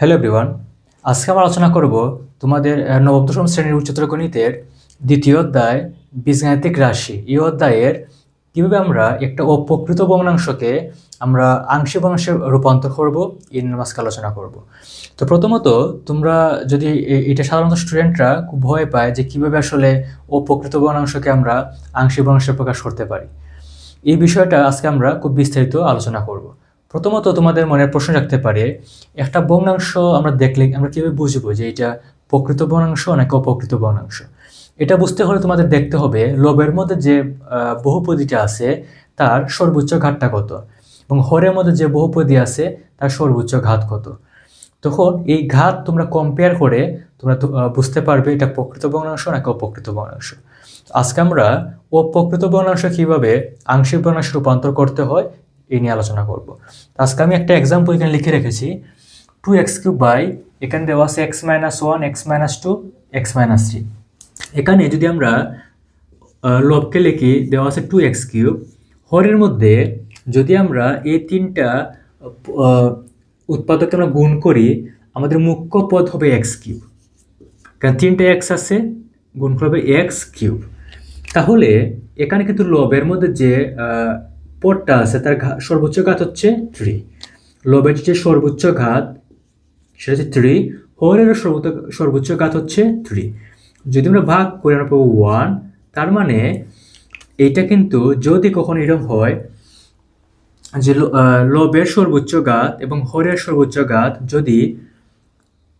Hello everyone আজকে আমরা আলোচনা করব তোমাদের আহ, নবম দশম শ্রেণির উচ্চতর গণিতের দ্বিতীয় অধ্যায় বীজগাণিতিক রাশি। এই অধ্যায়ের কীভাবে আমরা একটা অপ্রকৃত ভগ্নাংশকে আমরা আংশিক ভগ্নাংশে রূপান্তর করব এই নিয়ে আজকে আলোচনা করব। তো প্রথমত তোমরা যদি এটা সাধারণত স্টুডেন্টরা খুব ভয় পায় যে কীভাবে আসলে অপ্রকৃত ভগ্নাংশকে আমরা আংশিক ভগ্নাংশে প্রকাশ করতে পারি। এই বিষয়টা আজকে আমরা খুব বিস্তারিত আলোচনা করব। প্রথমত তোমাদের মনে প্রশ্ন রাখতে পারে, একটা ভগ্নাংশ আমরা দেখলে আমরা কীভাবে বুঝব যে এটা প্রকৃত ভগ্নাংশ নাকি অপ্রকৃত ভগ্নাংশ এটা বুঝতে হলে তোমাদের দেখতে হবে লবের মধ্যে যে বহুপদীটা আছে তার সর্বোচ্চ ঘাতটা কত এবং হরের মধ্যে যে বহুপদী আছে তার সর্বোচ্চ ঘাত কত। তখন এই ঘাত তোমরা কম্পেয়ার করে তোমরা বুঝতে পারবে এটা প্রকৃত ভগ্নাংশ নাকি অপ্রকৃত ভগ্নাংশ আজকে আমরা অপ্রকৃত ভগ্নাংশ কীভাবে আংশিক ভগ্নাংশে রূপান্তর করতে হয় এই নিয়ে আলোচনা করব। আজকে আমি একটা এক্সাম্পল এখানে লিখে রেখেছি। টু এক্স কিউব বাই এখানে দেওয়া আছে x minus one x minus two x minus three এখানে যদি আমরা লবকে লিখি, দেওয়া আছে টু এক্স কিউব হরের মধ্যে যদি আমরা এই তিনটা উৎপাদককে আমরা গুণ করি, আমাদের মুখ্য পদ হবে এক্স কিউব কারণ তিনটে এক্স আছে, গুণ করবে এক্স কিউব তাহলে এখানে কিন্তু লবের মধ্যে যে আহ, আছে তার সর্বোচ্চ ঘাত হচ্ছে থ্রি লবের যে সর্বোচ্চ ঘাত সেটা হচ্ছে থ্রি হোলের সর্বোচ্চ সর্বোচ্চ ঘাত হচ্ছে থ্রি যদি আমরা ভাগ করে আমরা পাবো ওয়ান তার মানে এইটা কিন্তু যদি কখনো এরকম হয় যে লবের সর্বোচ্চ ঘাত এবং হরের সর্বোচ্চ ঘাত যদি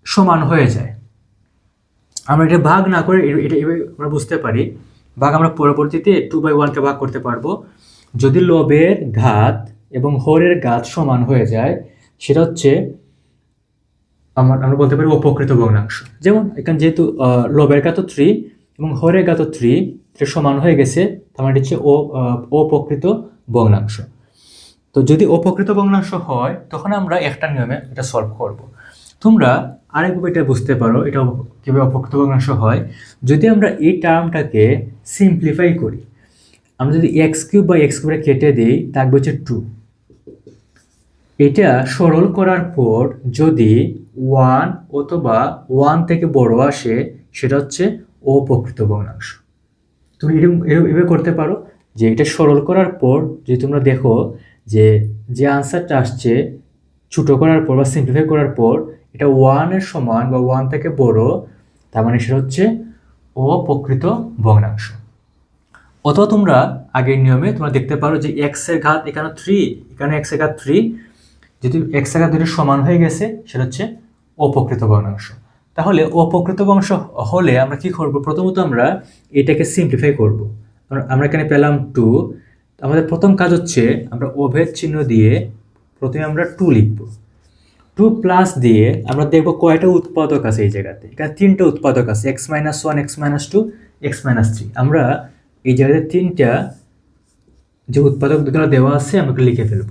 সমান হয়ে যায়। আমরা এটা ভাগ না করে এটা আমরা বুঝতে পারি। ভাগ আমরা পরবর্তীতে টু বাই ওয়ানকে ভাগ করতে পারব। যদি লবের ঘাত এবং হরের ঘাত সমান হয়ে যায়, সেটা হচ্ছে আমার, আমরা বলতে পারি অপকৃত ভগ্নাংশ যেমন এখানে যেহেতু লবের ঘাত থ্রি এবং হরের ঘাত থ্রি সমান হয়ে গেছে, তার মানে হচ্ছে ও অপকৃত ভগ্নাংশ তো যদি অপকৃত ভগ্নাংশ হয়, তখন আমরা একটা নিয়মে এটা সলভ করব। তোমরা আরেকভাবে এটা বুঝতে পারো, এটা কীভাবে অপকৃত ভগ্নাংশ হয়। যদি আমরা এই টার্মটাকে সিম্পলিফাই করি আমরা যদি এক্স কিউব বা এক্স কিউবটা কেটে দিই থাকবে হচ্ছে টু এটা সরল করার পর যদি ওয়ান অথবা ওয়ান থেকে বড় আসে, সেটা হচ্ছে অপ্রকৃত ভগ্নাংশ। তুমি এরকম এরকম, এভাবে করতে পারো যে এটা সরল করার পর যদি তোমরা দেখো যে যে আনসারটা আসছে ছোটো করার পর বা সিম্পলিফাই করার পর, এটা ওয়ানের সমান বা ওয়ান থেকে বড়, তার মানে সেটা হচ্ছে অপ্রকৃত ভগ্নাংশ। অথবা তোমরা আগের নিয়মে তোমরা দেখতে পারো যে এক্সের ঘাত এখানে থ্রি এখানে এক্সের ঘাত থ্রি যদি এক্সের ঘাত দুটো সমান হয়ে গেছে, সেটা হচ্ছে অপকৃত ভগ্নাংশ তাহলে অপকৃত ভগ্নাংশ হলে আমরা কি করব? প্রথমত আমরা এটাকে সিম্পলিফাই করব। আমরা এখানে পেলাম টু আমাদের প্রথম কাজ হচ্ছে আমরা অভেদ চিহ্ন দিয়ে প্রথমে আমরা টু লিখব। টু প্লাস দিয়ে আমরা দেখব কয়টা উৎপাদক আছে এই জায়গাতে। এখানে তিনটা উৎপাদক আছে x minus one x minus two x minus three আমরা এই জায়গাতে তিনটা যে উৎপাদক দুটো দেওয়া আছে আমাকে লিখে ফেলব।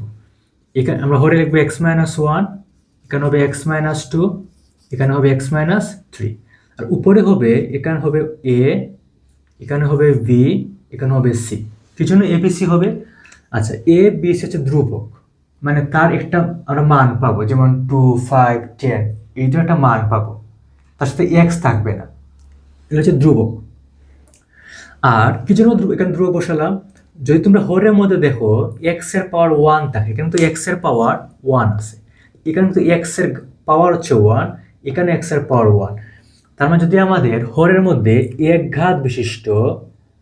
এখানে আমরা হরে লিখব এক্স মাইনাস ওয়ান এখানে হবে এক্স মাইনাস টু এখানে হবে এক্স মাইনাস থ্রি আর উপরে হবে, এখানে হবে এ এখানে হবে বি এখানে হবে সি কি জন্য এ বি সি হবে? আচ্ছা এ বি সি হচ্ছে ধ্রুবক। মানে তার একটা আমরা মান পাবো, যেমন টু ফাইভ টেন এই এইটা একটা মান পাবো। তার সাথে এক্স থাকবে না। এটা হচ্ছে ধ্রুবক। আর কি জন্য এখানে ধ্রুব বসালাম? যদি তোমরা হরের মধ্যে দেখো এক্সের পাওয়ার ওয়ান থাকে, এখানে তো এক্সের পাওয়ার ওয়ান আছে। এখানে তো এক্সের পাওয়ার হচ্ছে ওয়ান এখানে এক্সের পাওয়ার ওয়ান তার মানে যদি আমাদের হরের মধ্যে এক ঘাত বিশিষ্ট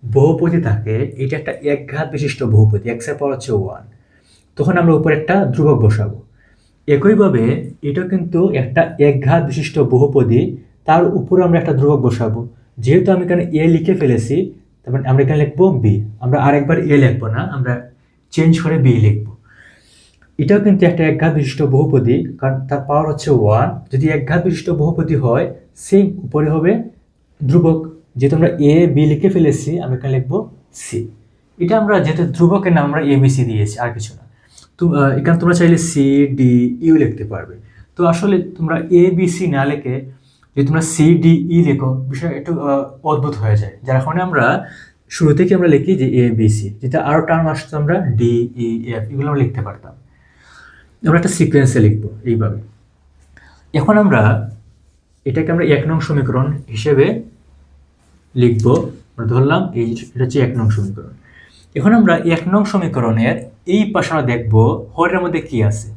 বহুপতি থাকে, এটা একটা এক ঘাত বিশিষ্ট বহুপতি এক্সের পাওয়ার হচ্ছে ওয়ান তখন আমরা উপরে একটা ধ্রুবক বসাবো। একইভাবে এটা কিন্তু একটা একঘাত বিশিষ্ট বহুপদী তার উপরে আমরা একটা ধ্রুবক বসাবো। যেহেতু আমি এখানে এ লিখে ফেলেছি তারপর আমরা এখানে লিখব বি আমরা আরেকবার এ লিখব না, আমরা চেঞ্জ করে বি লিখব। এটাও কিন্তু একটা একঘাত বিশিষ্ট বহুপদী, কারণ তার পাওয়ার হচ্ছে ওয়ান যদি একঘাত বিশিষ্ট বহুপদী হয় সেম উপরে হবে ধ্রুবক। যেহেতু আমরা এ বি লিখে ফেলেছি, আমরা এখানে লিখব সি এটা আমরা যেহেতু ধ্রুবকের নাম আমরা এবিসি দিয়েছি, আর কিছু না। তো এখানে তোমরা চাইলে সি ডি ইউ লিখতে পারবে। তো আসলে তোমরা এ বি সি না লিখে যদি তোমরা সি ডি ই লেখো বিষয় একটু অদ্ভুত হয়ে যায়। যার কারণে আমরা শুরু থেকে আমরা লিখি যে এ বি সি যেটা আরও টার্ম আসতো আমরা ডি ই এফ এগুলো আমরা লিখতে পারতাম। আমরা একটা সিকোয়েন্সে লিখব এইভাবে। এখন আমরা এটাকে আমরা এক নং সমীকরণ হিসেবে লিখব। আমরা ধরলাম এই এটা হচ্ছে এক নং সমীকরণ। এখন আমরা এক নং সমীকরণের এই পাশে আমরা দেখব হরের মধ্যে কি আছে?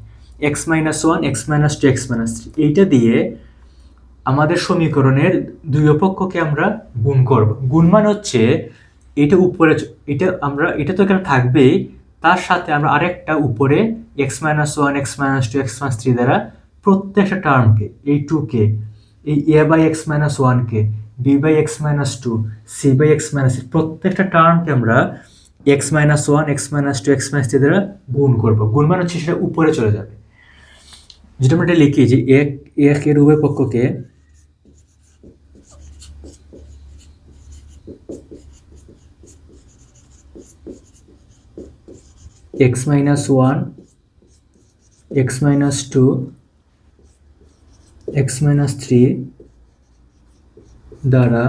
X minus one x minus two x minus three এইটা দিয়ে আমাদের সমীকরণের দুই অপক্ষকে আমরা গুণ করব। গুণ মানে হচ্ছে এটা উপরে এটা আমরা, এটা তো এখানে থাকবেই তার সাথে আমরা আরেকটা উপরে x minus one x minus two x minus three দ্বারা প্রত্যেকটা টার্মকে এই টুকে এই এ বাই এক্স মাইনাস ওয়ানকে b by x minus two c by x minus প্রত্যেকটা টার্মকে আমরা x minus one x minus two x minus three দ্বারা গুণ করব। গুণ মানে হচ্ছে সেটা উপরে চলে যাবে। যেটা আমরা এটা লিখি যে এক এক এর উভয় পক্ষকে x minus one x minus two x minus three দ্বারা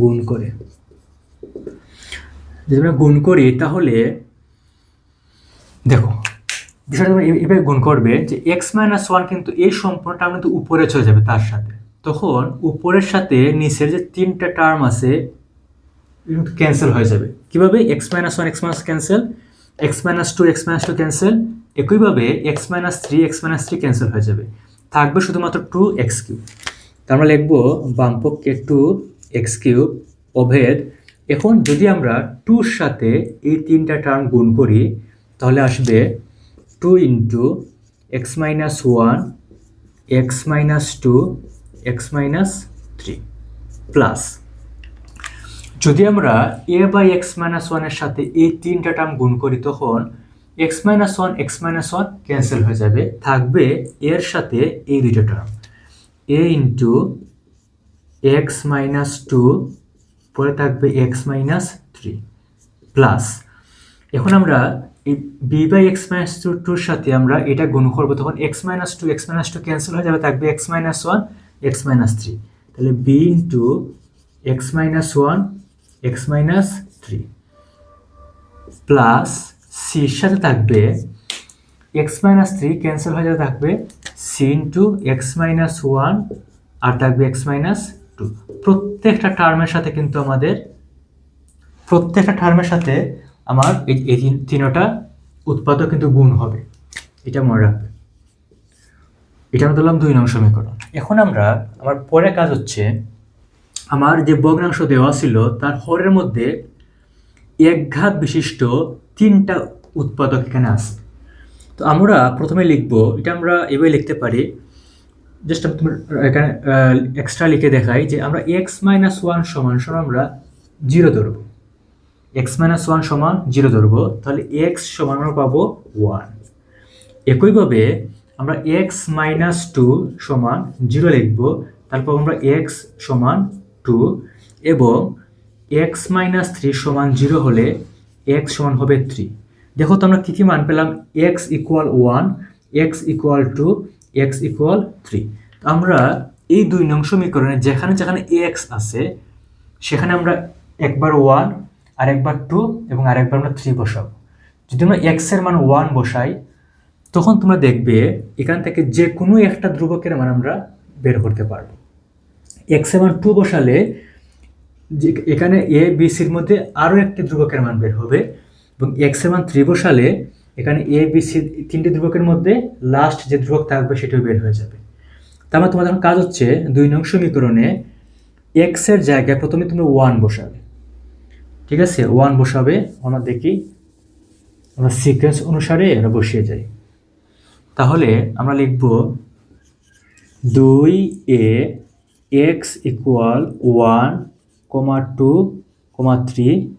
গুণ করে। যদি আমরা গুণ করি তাহলে দেখো বিষয়টা তোমরা এভাবে গুণ করবে যে এক্স মাইনাস ওয়ান কিন্তু এই সম্পূর্ণটা কিন্তু উপরে চলে যাবে তার সাথে। তখন উপরের সাথে নিচের যে তিনটা টার্ম আছে ক্যান্সেল হয়ে যাবে। কীভাবে? X minus one x minus cancel x minus two x minus two cancel একইভাবে x minus three x minus three cancel হয়ে যাবে। থাকবে শুধুমাত্র টু এক্স কিউব তা আমরা লিখব বামপক্ষে টু এক্স কিউব অভেদ। এখন যদি আমরা টুর সাথে এই তিনটা টার্ম গুণ করি, তাহলে আসবে two into x minus one x minus two x minus three plus যদি আমরা এ বাই এক্স মাইনাস ওয়ানের সাথে এই তিনটা টার্ম গুণ করি, তখন x minus one x minus one cancel হয়ে যাবে। থাকবে এর সাথে এই দুইটা term a into x minus two পরে থাকবে এক্স মাইনাস থ্রি প্লাস এখন আমরা এই b by x minus two টুর সাথে আমরা এটা গুণ করব তখন x minus two x minus two cancel হয়ে যাবে থাকবে x minus one x minus three তাহলে b into x minus one x minus three plus সির সাথে থাকবে এক্স মাইনাস থ্রি ক্যান্সেল হয়ে যাবে থাকবে c into x minus one আর থাকবে এক্স মাইনাস টু প্রত্যেকটা টার্মের সাথে কিন্তু আমাদের প্রত্যেকটা টার্মের সাথে আমার এই এই তিন- তিনটা উৎপাদক কিন্তু গুণ হবে। এটা মনে রাখবে। এটা আমরা ধরলাম দুই নং সমীকরণ। এখন আমরা আমার পরের কাজ হচ্ছে, আমার যে ভগ্নাংশ দেওয়া ছিল, তার হরের মধ্যে এক ঘাত বিশিষ্ট তিনটা উৎপাদক এখানে আছে। তো আমরা প্রথমে লিখব, এটা আমরা এভাবে লিখতে পারি। জাস্ট তোমার এখানে এক্সট্রা লিখে দেখাই যে আমরা এক্স মাইনাস ওয়ান সমান সমান আমরা জিরো ধরবো। এক্স মাইনাস ওয়ান সমান জিরো ধরবো, তাহলে এক্স সমান আমরা পাবো ওয়ান একইভাবে আমরা এক্স মাইনাস টু সমান জিরো লিখব তারপর আমরা এক্স সমান টু এবং এক্স মাইনাস থ্রি সমান জিরো হলে এক্স সমান হবে থ্রি দেখো তো আমরা কী কী মান পেলাম? X equal one x equal two x equal three আমরা এই দুই নং সমীকরণে যেখানে যেখানে এক্স আছে, সেখানে আমরা একবার ওয়ান আর একবার টু এবং আরেকবার আমরা থ্রি বসাবো। যদি আমরা এক্সের মান ওয়ান বসাই, তখন তোমরা দেখবে এখান থেকে যে কোনো একটা ধ্রুবকের মান আমরা বের করতে পারব। এক্সের মান টু বসালে যে এখানে এ বি সির মধ্যে আরও একটি ধ্রুবকের মান বের হবে এবং এক্সের মান থ্রি বসালে এখানে এ বি সি তিনটি ধ্রুবকের মধ্যে লাস্ট যে ধ্রুবক থাকবে সেটাও বের হয়ে যাবে। তার মানে তোমাদের কাজ হচ্ছে দুই নং সমীকরণে এক্সের জায়গায় প্রথমে তুমি ওয়ান বসাবে ঠিক আছে? ওয়ান বসাবে, আমরা দেখি। আমরা সিকোয়েন্স অনুসারে আমরা বসিয়ে যাই। তাহলে আমরা লিখব দুই এ x equal one comma two comma three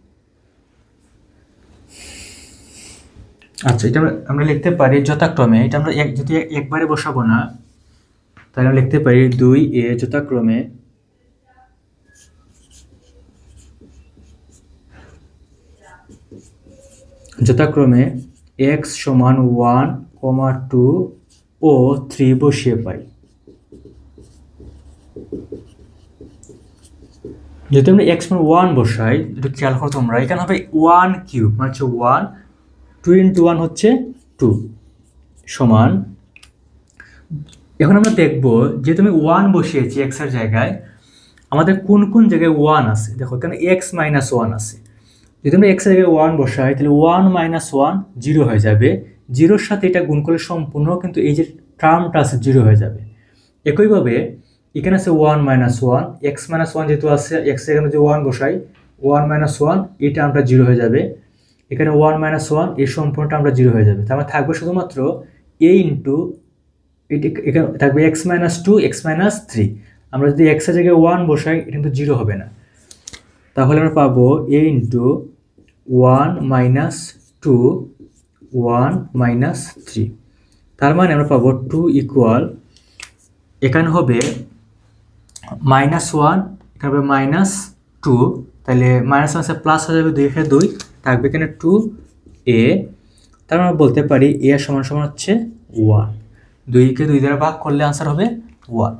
আচ্ছা এটা আমরা- আমরা লিখতে পারি যথাক্রমে, এটা আমরা এক যদি একবারে বসাবো না, তাহলে আমরা লিখতে পারি দুই এ যথাক্রমে যথাক্রমে এক্স সমান ওয়ান কমা টু ও থ্রি বসিয়ে পাই। যদি আমরা এক্স সমান ওয়ান বসাই একটু খেয়াল করো তোমরা, এখানে হবে ওয়ান কিউব মানে হচ্ছে ওয়ান টু ইন্টু ওয়ান হচ্ছে টু সমান। এখন আমরা দেখব যে তুমি ওয়ান বসিয়েছি এক্সের জায়গায়, আমাদের কোন কোন জায়গায় ওয়ান আছে? দেখো, এখানে এক্স মাইনাস ওয়ান আছে। যদি আমরা এক্সের জায়গায় ওয়ান বসাই, তাহলে ওয়ান মাইনাস ওয়ান জিরো হয়ে যাবে। জিরোর সাথে এটা গুণ করলে সম্পূর্ণ কিন্তু এই যে টার্মটা আছে জিরো হয়ে যাবে। একইভাবে এখানে আছে one minus one x minus one যেহেতু আছে এক্স এখানে যে ওয়ান বসাই ওয়ান মাইনাস ওয়ান এই টার্মটা জিরো হয়ে যাবে। এখানে ওয়ান মাইনাস ওয়ান এই সম্পূর্ণটা আমরা জিরো হয়ে যাবে। তার মানে থাকবে শুধুমাত্র এ ইন্টু এটি এখানে থাকবে x minus two x minus three আমরা যদি এক্সের জায়গায় ওয়ান বসাই, এটা কিন্তু জিরো হবে না। তাহলে আমরা পাবো a into one minus two one minus three তার মানে আমরা পাবো টু ইকুয়াল এখানে হবে মাইনাস ওয়ান এখানে হবে মাইনাস টু তাহলে মাইনাস ওয়ান প্লাস হয়ে যাবে দুই, এখানে দুই, থাকবে এখানে টু এ তার মানে আমরা বলতে পারি এ সমান সমান হচ্ছে ওয়ান দুইকে দুই দ্বারা ভাগ করলে আনসার হবে ওয়ান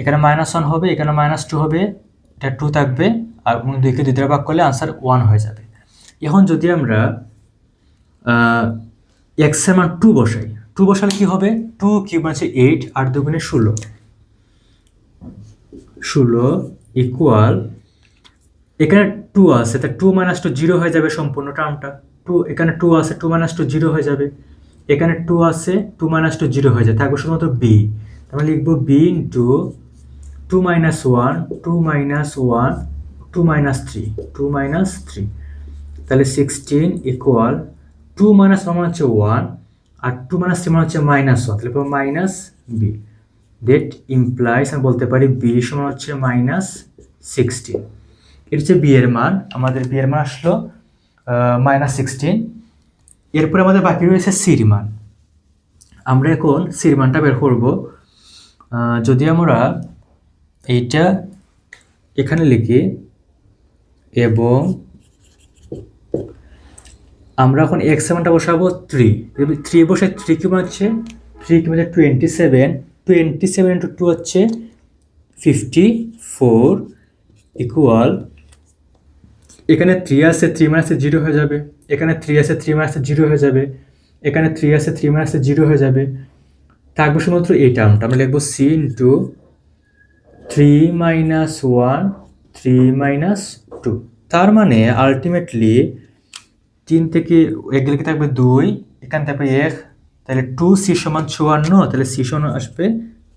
এখানে মাইনাস ওয়ান হবে, এখানে মাইনাস টু হবে, এটা টু থাকবে আর এবং দুইকে দুই দ্বারা ভাগ করলে আনসার ওয়ান হয়ে যাবে। এখন যদি আমরা এক্স মান টু বসাই টু বসালে কি হবে? টু কিউব আছে এইট আট দুগুণে ষোলো। ষোলো ইকুয়াল এখানে টু আছে, তা টু মাইনাস টু জিরো হয়ে যাবে সম্পূর্ণ টার্মটা টু এখানে টু আছে টু মাইনাস টু জিরো হয়ে যাবে। এখানে টু আছে টু মাইনাস টু জিরো হয়ে যায় থাকবে শুধুমাত্র বি তাহলে লিখব b into two minus one two minus one two minus three two minus three তাহলে sixteen equal two minus one হচ্ছে ওয়ান আর টু মাইনাস থ্রি মানে হচ্ছে মাইনাস ওয়ান তাহলে মাইনাস বি দ্যাট ইমপ্লাইজ আমি বলতে পারি বি সমান হচ্ছে মাইনাস সিক্সটিন এটা হচ্ছে বি এর মান, আমাদের বি এর মান আসলো মাইনাস সিক্সটিন এরপরে আমাদের বাকি রয়েছে সির মান। আমরা এখন সির মানটা বের করব। যদি আমরা এইটা এখানে লিখি এবং আমরা এখন এক্স সেভেনটা বসাবো থ্রি থ্রি বসে থ্রি কি হচ্ছে থ্রি কি মানে twenty seven twenty seven into two হচ্ছে ফিফটি ফোর ইকুয়াল এখানে থ্রি আছে থ্রি মাইনাসে জিরো হয়ে যাবে। এখানে থ্রি আছে থ্রি মাইনাসে জিরো হয়ে যাবে। এখানে থ্রি আছে থ্রি মাইনাসে জিরো হয়ে যাবে। থাকবে শুধুমাত্র এই টার্মটা আমরা লিখব c into three minus one three minus two তার মানে আলটিমেটলি তিন থেকে এক গেলে কি থাকবে? দুই। এখানে থাকবে এক। তাহলে টু সি সমান চুয়ান্ন, তাহলে সি সমান আসবে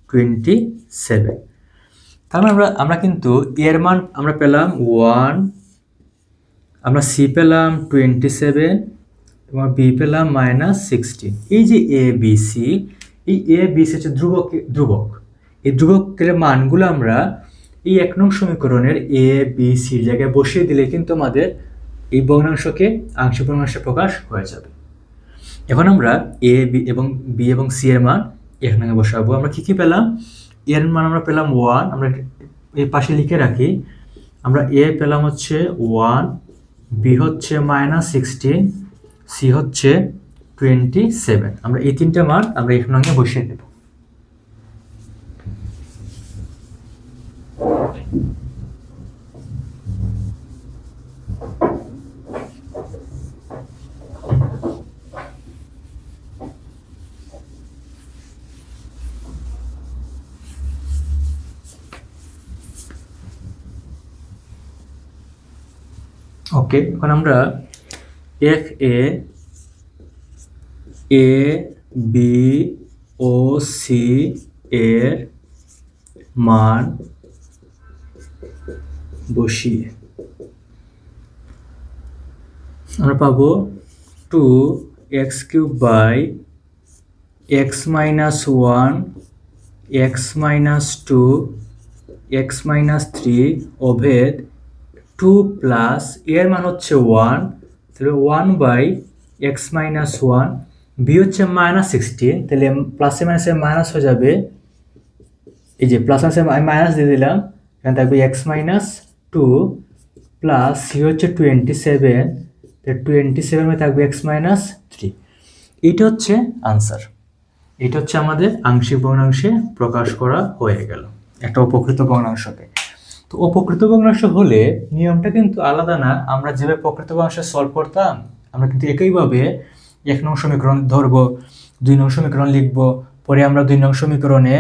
টোয়েন্টি সেভেন মানে আমরা আমরা কিন্তু এর মান আমরা পেলাম ওয়ান আমরা সি পেলাম টোয়েন্টি সেভেন এবং বি পেলাম মাইনাস সিক্সটিন এই যে এ বি সি এই এ বি সি হচ্ছে ধ্রুবক ধ্রুবক। এই ধ্রুবকের মানগুলো আমরা এই এক নং সমীকরণের এ বি সির জায়গায় বসিয়ে দিলে কিন্তু আমাদের এই ভগ্নাংশকে আংশিক ভগ্নাংশে প্রকাশ হয়ে যাবে। এখন আমরা এ বি এবং বি এবং সি এর মান এখানে বসাবো। আমরা কি কি পেলাম? এর মান আমরা পেলাম ওয়ান আমরা এই পাশে লিখে রাখি। আমরা এ পেলাম হচ্ছে ওয়ান বি হচ্ছে মাইনাস সিক্সটিন সি হচ্ছে টোয়েন্টি সেভেন আমরা এই তিনটা মান আমরা এক এখানে বসিয়ে দেব। ওকে এখন আমরা এফ এ এ বি ও সি এর মান বসিয়ে আমরা পাবো two x cube by x minus one x minus two x minus three ওভেদ two plus এর মান হচ্ছে ওয়ান তাহলে one by x minus one b হচ্ছে মাইনাস সিক্সটিন তাহলে প্লাসে মাইনাসে মাইনাস হয়ে যাবে, এই যে প্লাস মাইনাসে মাইনাস দিয়ে দিলাম, এখানে থাকবে x minus two plus c হচ্ছে টোয়েন্টি সেভেন টোয়েন্টি সেভেনে থাকবে এক্স মাইনাস থ্রি এইটা হচ্ছে আনসার এটা হচ্ছে আমাদের আংশিক ভগ্নাংশে প্রকাশ করা হয়ে গেল একটা উপকৃত ভগ্নাংশকে। তো অপকৃত ভগ্নাংশ হলে নিয়মটা কিন্তু আলাদা না, আমরা যেভাবে প্রকৃত ভগ্নাংশ সলভ করতাম, আমরা কিন্তু একইভাবে এক নং সমীকরণ ধরবো, দুই নং সমীকরণ লিখব, পরে আমরা দুই নং সমীকরণে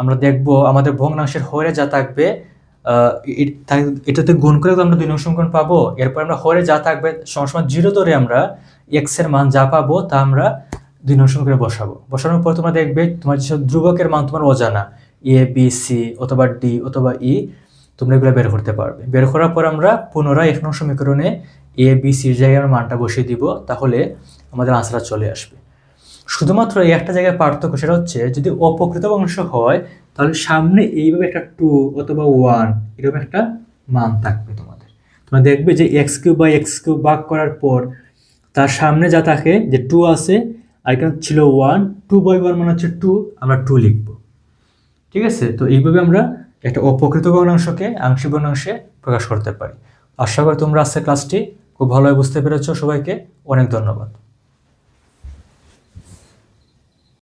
আমরা দেখব আমাদের ভগ্নাংশের হরে যা থাকবে এটাতে গুণ করে আমরা দুই নং সমীকরণ পাবো। এরপর আমরা হরে যা থাকবে সবসময় জিরো ধরে আমরা এক্সের মান যা পাবো, তা আমরা দুই নং সমীকরণে বসাবো। বসানোর পর তোমরা দেখবে তোমার যেসব ধ্রুবকের মান তোমার অজানা এ বি সি অথবা ডি অথবা ই তোমরা এগুলো বের করতে পারবে। বের করার পর আমরা পুনরায় এক নং সমীকরণে এ বি সির জায়গায় আমরা মানটা বসিয়ে দিব, তাহলে আমাদের আনসারটা চলে আসবে। শুধুমাত্র এই একটা জায়গায় পার্থক্য সেটা হচ্ছে যদি অপকৃত অংশ হয়, তাহলে সামনে এইভাবে একটা টু অথবা ওয়ান এরকম একটা মান থাকবে তোমাদের। তোমরা দেখবে যে এক্স কিউব বা এক্স কিউব ভাগ করার পর তার সামনে যা থাকে যে টু আছে, আর এখানে ছিল ওয়ান টু বাই ওয়ান মানে হচ্ছে টু আমরা টু লিখব। ঠিক আছে? তো এইভাবে আমরা একটা অপ্রকৃত ভগ্নাংশকে আংশিক ভগ্নাংশে প্রকাশ করতে পারি। আশা করি তোমরা আজকের ক্লাসটি খুব ভালোভাবে বুঝতে পেরেছ। সবাইকে অনেক ধন্যবাদ।